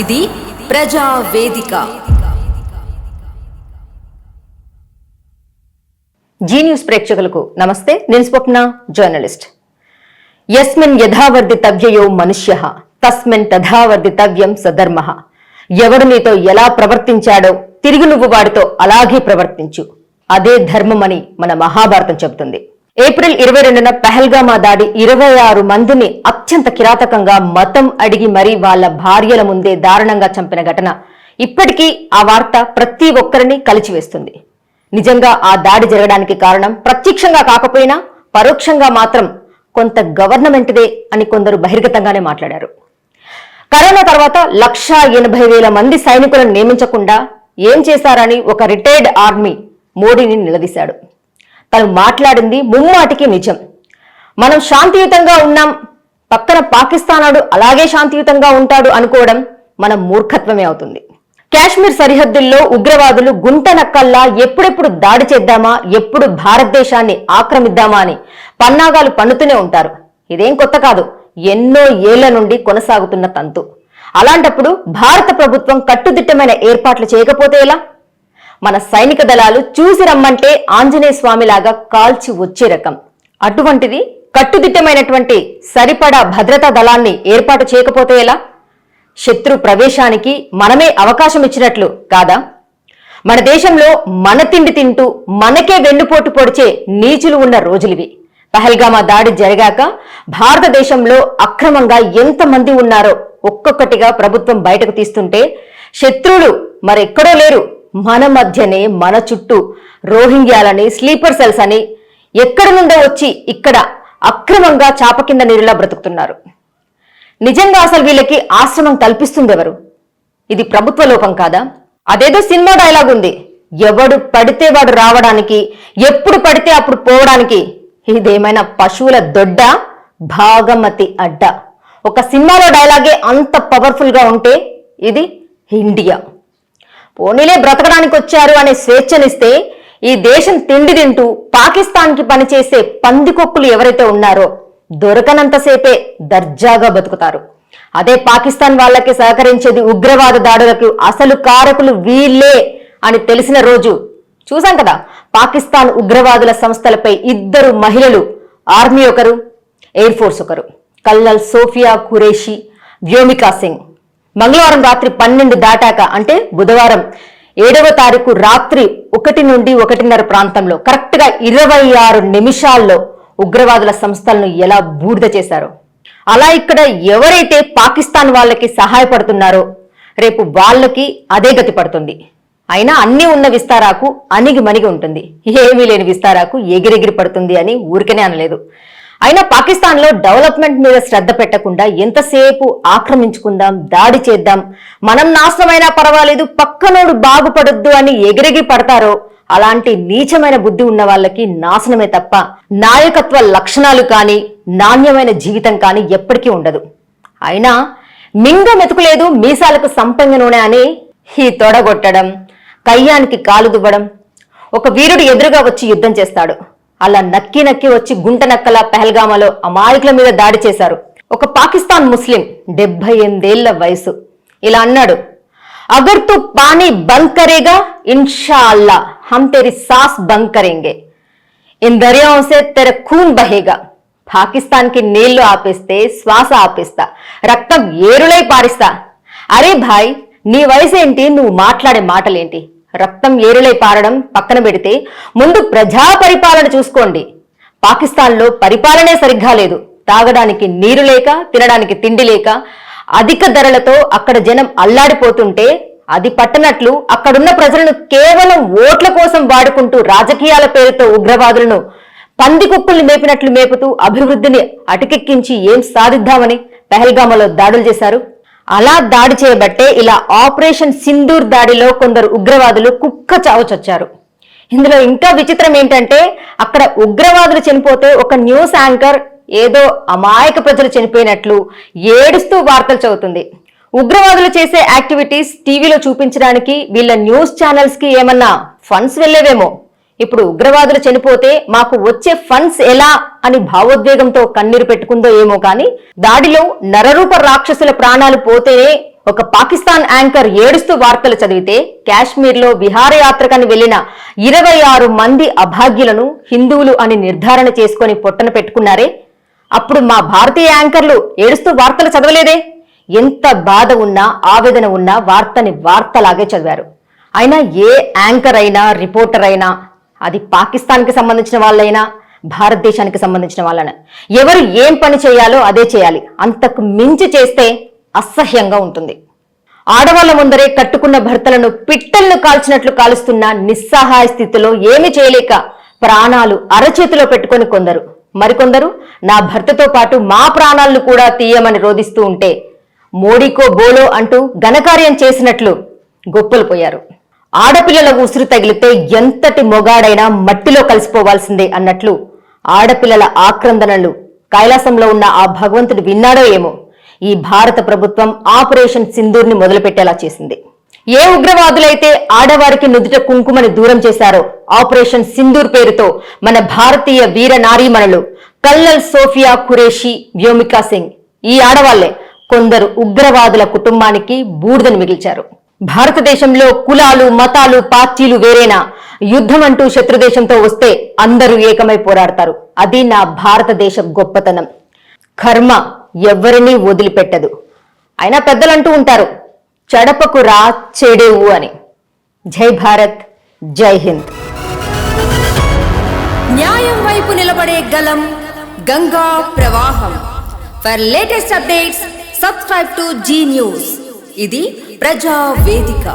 ఇది ప్రజా వేదిక. జీ న్యూస్ ప్రేక్షకులకు నమస్తే. నేను స్వప్న జర్నలిస్ట్. యస్మిన్ యథావర్ధితవ్యయో మనుష్య తస్మిన్ తథావర్ధితవ్యం సధర్మ. ఎవడు నీతో ఎలా ప్రవర్తించాడో తిరిగి నువ్వు వాడితో అలాగే ప్రవర్తించు. అదే ధర్మమని మన మహాభారతం చెబుతుంది. ఏప్రిల్ ఇరవై రెండున పెహల్గామా దాడి ఇరవై ఆరు మందిని అత్యంత కిరాతకంగా మతం అడిగి మరీ వాళ్ళ భార్యల ముందే దారుణంగా చంపిన ఘటన. ఇప్పటికీ ఆ వార్త ప్రతి ఒక్కరిని కలిచివేస్తుంది. నిజంగా ఆ దాడి జరగడానికి కారణం ప్రత్యక్షంగా కాకపోయినా పరోక్షంగా మాత్రం కొంత గవర్నమెంట్దే అని కొందరు బహిర్గతంగానే మాట్లాడారు. కరోనా తర్వాత లక్షా ఎనభై వేల మంది సైనికులను నియమించకుండా ఏం చేశారని ఒక రిటైర్డ్ ఆర్మీ మోడీని నిలదీశాడు. తను మాట్లాడింది ముమ్మాటికి నిజం. మనం శాంతియుతంగా ఉన్నాం పక్కన పాకిస్తానాడు అలాగే శాంతియుతంగా ఉంటాడు అనుకోవడం మన మూర్ఖత్వమే అవుతుంది. కాశ్మీర్ సరిహద్దుల్లో ఉగ్రవాదులు గుంట నక్కల్లా ఎప్పుడెప్పుడు దాడి చేద్దామా ఎప్పుడు భారతదేశాన్ని ఆక్రమిద్దామా అని పన్నాగాలు పన్నుతూనే ఉంటారు. ఇదేం కొత్త కాదు ఎన్నో ఏళ్ళ నుండి కొనసాగుతున్న తంతు. అలాంటప్పుడు భారత ప్రభుత్వం కట్టుదిట్టమైన ఏర్పాట్లు చేయకపోతే ఎలా? మన సైనిక దళాలు చూసి రమ్మంటే ఆంజనేయ స్వామిలాగా కాల్చి వచ్చే రకం. అటువంటిది కట్టుదిట్టమైనటువంటి సరిపడా భద్రతా దళాన్ని ఏర్పాటు చేయకపోతే ఎలా? శత్రు ప్రవేశానికి మనమే అవకాశం ఇచ్చినట్లు కాదా? మన దేశంలో మన తిండి తింటూ మనకే వెన్నుపోటు పొడిచే నీచులు ఉన్న రోజులివి. పహల్గామా దాడి జరిగాక భారతదేశంలో అక్రమంగా ఎంతమంది ఉన్నారో ఒక్కొక్కటిగా ప్రభుత్వం బయటకు తీస్తుంటే శత్రువులు మరెక్కడో లేరు. మన మధ్యనే మన చుట్టూ రోహింగ్యాలని స్లీపర్ సెల్స్ అని ఎక్కడి నుండో వచ్చి ఇక్కడ అక్రమంగా చాప కింద నీరులా బ్రతుకుతున్నారు. నిజంగా అసలు వీళ్ళకి ఆశ్రమం కల్పిస్తుంది ఎవరు ఇది ప్రభుత్వ లోపం కాదా? అదేదో సినిమా డైలాగ్ ఉంది. ఎవడు పడితే వాడు రావడానికి ఎప్పుడు పడితే అప్పుడు పోవడానికి. ఇదేమైనా పశువుల దొడ్డ? భాగమతి అడ్డ. ఒక సినిమాలో డైలాగే అంత పవర్ఫుల్గా ఉంటే ఇది ఇండియా. పోనీలే బ్రతకడానికి వచ్చారు అనే స్వేచ్ఛనిస్తే ఈ దేశం తిండి తింటూ పాకిస్తాన్కి పనిచేసే పందికొక్కులు ఎవరైతే ఉన్నారో దొరకనంతసేపే దర్జాగా బతుకుతారు. అదే పాకిస్తాన్ వాళ్ళకి సహకరించేది ఉగ్రవాద దాడులకు అసలు కారకులు వీళ్ళే అని తెలిసిన రోజు చూసాం కదా పాకిస్తాన్ ఉగ్రవాదుల సంస్థలపై ఇద్దరు మహిళలు ఆర్మీ ఒకరు ఎయిర్ ఫోర్స్ ఒకరు కల్నల్ సోఫియా ఖురేషి వ్యోమికా సింగ్. మంగళవారం రాత్రి పన్నెండు దాటాక అంటే బుధవారం ఏడవ తారీఖు రాత్రి ఒకటి నుండి ఒకటిన్నర ప్రాంతంలో కరెక్ట్గా ఇరవై ఆరు నిమిషాల్లో ఉగ్రవాదుల సంస్థలను ఎలా బూడిద చేశారో. అలా ఇక్కడ ఎవరైతే పాకిస్తాన్ వాళ్ళకి సహాయపడుతున్నారో రేపు వాళ్ళకి అదే గతి పడుతుంది. అయినా అన్ని ఉన్న విస్తారాకు అణిగి మణిగి ఉంటుంది. ఏమీ లేని విస్తారాకు ఎగిరెగిరి పడుతుంది అని ఊరికనే అనలేదు. అయినా పాకిస్తాన్లో డెవలప్మెంట్ మీద శ్రద్ధ పెట్టకుండా ఎంతసేపు ఆక్రమించుకుందాం దాడి చేద్దాం మనం నాశనమైనా పర్వాలేదు పక్కనోడు బాగుపడొద్దు అని ఎగిరెగి పడతారో అలాంటి నీచమైన బుద్ధి ఉన్న వాళ్ళకి నాశనమే తప్ప నాయకత్వ లక్షణాలు కానీ నాణ్యమైన జీవితం కానీ ఎప్పటికీ ఉండదు. అయినా మింగ మెతుకులేదు మీసాలకు సంపంగ నూనె అని ఈ తొడగొట్టడం కయ్యానికి కాలు దువ్వడం ఒక వీరుడు ఎదురుగా వచ్చి యుద్ధం చేస్తాడు. అలా నక్కి నక్కి వచ్చి గుంట నక్కల పెహల్గామాలో అమాయకుల మీద దాడి చేశారు. ఒక పాకిస్తాన్ ముస్లిం డెబ్బై ఎనిమిదేళ్ళ వయసు. ఇలా అన్నాడు agar to pani బంకరేగా కరేగా ఇన్షా Allah hum Theri sauce బంకరేంగే. In దర్యాసే తెర ఖూన్ బహేగా. పాకిస్తాన్కి నీళ్ళు ఆపేస్తే శ్వాస ఆపేస్తా రక్తం ఏరులై పారిస్తా. అరే భాయ్ నీ వయసేంటి? నువ్వు మాట్లాడే మాటలేంటి? రక్తం ఏరులై పారడం పక్కన పెడితే ముందు ప్రజా పరిపాలన చూసుకోండి. పాకిస్తాన్లో పరిపాలనే సరిగ్గా లేదు. తాగడానికి నీరు లేక తినడానికి తిండి లేక అధిక ధరలతో అక్కడ జనం అల్లాడిపోతుంటే అది పట్టనట్లు అక్కడున్న ప్రజలను కేవలం ఓట్ల కోసం వాడుకుంటూ రాజకీయాల పేరుతో ఉగ్రవాదులను పందికొక్కుల్ని మేపినట్లు మేపుతూ అభివృద్ధిని అటకెక్కించి ఏం సాధిద్దామని పెహల్గామలో దాడులు చేశారు. అలా దాడి చేయబట్టే ఇలా ఆపరేషన్ సింధూర్ దాడిలో కొందరు ఉగ్రవాదులు కుక్క చావుచొచ్చారు ఇందులో ఇంకా విచిత్రం ఏంటంటే అక్కడ ఉగ్రవాదులు చనిపోతే ఒక న్యూస్ యాంకర్ ఏదో అమాయక ప్రజలు చనిపోయినట్లు ఏడుస్తూ వార్తలు చదువుతుంది. ఉగ్రవాదులు చేసే యాక్టివిటీస్ టీవీలో చూపించడానికి వీళ్ళ న్యూస్ ఛానల్స్కి ఏమన్నా ఫండ్స్ వెళ్ళేవేమో? ఇప్పుడు ఉగ్రవాదులు చనిపోతే మాకు వచ్చే ఫండ్స్ ఎలా అని భావోద్వేగంతో కన్నీరు పెట్టుకుందో ఏమో కానీ దాడిలో నరరూప రాక్షసుల ప్రాణాలు పోతేనే ఒక పాకిస్తాన్ యాంకర్ ఏడుస్తూ వార్తలు చదివితే కాశ్మీర్లో విహారయాత్రకని వెళ్ళిన ఇరవై ఆరు మంది అభాగ్యులను హిందువులు అని నిర్ధారణ చేసుకొని పొట్టన పెట్టుకున్నారే. అప్పుడు మా భారతీయ యాంకర్లు ఏడుస్తూ వార్తలు చదవలేదే. ఎంత బాధ ఉన్నా ఆవేదన ఉన్నా వార్తని వార్తలాగే చదివారు. అయినా ఏ యాంకర్ అయినా రిపోర్టర్ అయినా అది పాకిస్తాన్కి సంబంధించిన వాళ్ళైనా భారతదేశానికి సంబంధించిన వాళ్ళైనా. ఎవరు ఏం పని చేయాలో అదే చేయాలి. అంతకు మించి చేస్తే అసహ్యంగా ఉంటుంది. ఆడవాళ్ళ ముందరే కట్టుకున్న భర్తలను పిట్టలను కాల్చినట్లు కాలుస్తున్న నిస్సహాయ స్థితిలో ఏమి చేయలేక ప్రాణాలు అరచేతిలో పెట్టుకొని కొందరు. మరికొందరు నా భర్తతో పాటు మా ప్రాణాలను కూడా తీయమని రోధిస్తూ ఉంటే మోడీకో బోలో అంటూ ఘనకార్యం చేసినట్లు గొప్పలు పోయారు. ఆడపిల్లల ఉసురు తగిలితే ఎంతటి మొగాడైనా మట్టిలో కలిసిపోవాల్సిందే అన్నట్లు ఆడపిల్లల ఆక్రందనలు కైలాసంలో ఉన్న ఆ భగవంతుడు విన్నాడో ఏమో. ఈ భారత ప్రభుత్వం ఆపరేషన్ సింధూర్ని మొదలుపెట్టేలా చేసింది. ఏ ఉగ్రవాదులైతే ఆడవారికి నుదుట కుంకుమని దూరం చేశారో ఆపరేషన్ సింధూర్ పేరుతో మన భారతీయ వీర నారీమణులు కల్నల్ సోఫియా ఖురేషి వ్యోమికా సింగ్ ఈ ఆడవాళ్ళే కొందరు ఉగ్రవాదుల కుటుంబానికి బూడిదను మిగిల్చారు. భారతదేశంలో కులాలు మతాలు పార్టీలు వేరేనా యుద్ధం అంటూ శత్రుదేశంతో వస్తే అందరూ ఏకమై పోరాడతారు. అది నా భారతదేశ గొప్పతనం. కర్మ ఎవరినీ వదిలిపెట్టదు. అయినా పెద్దలంటూ ఉంటారు చడపకు రా చెడేవు అని. జై భారత్ జై హింద్. న్యాయం వైపు నిలబడే గలం గంగా ప్రవాహం. For latest updates subscribe to Zee news ఇది ప్రజా వేదిక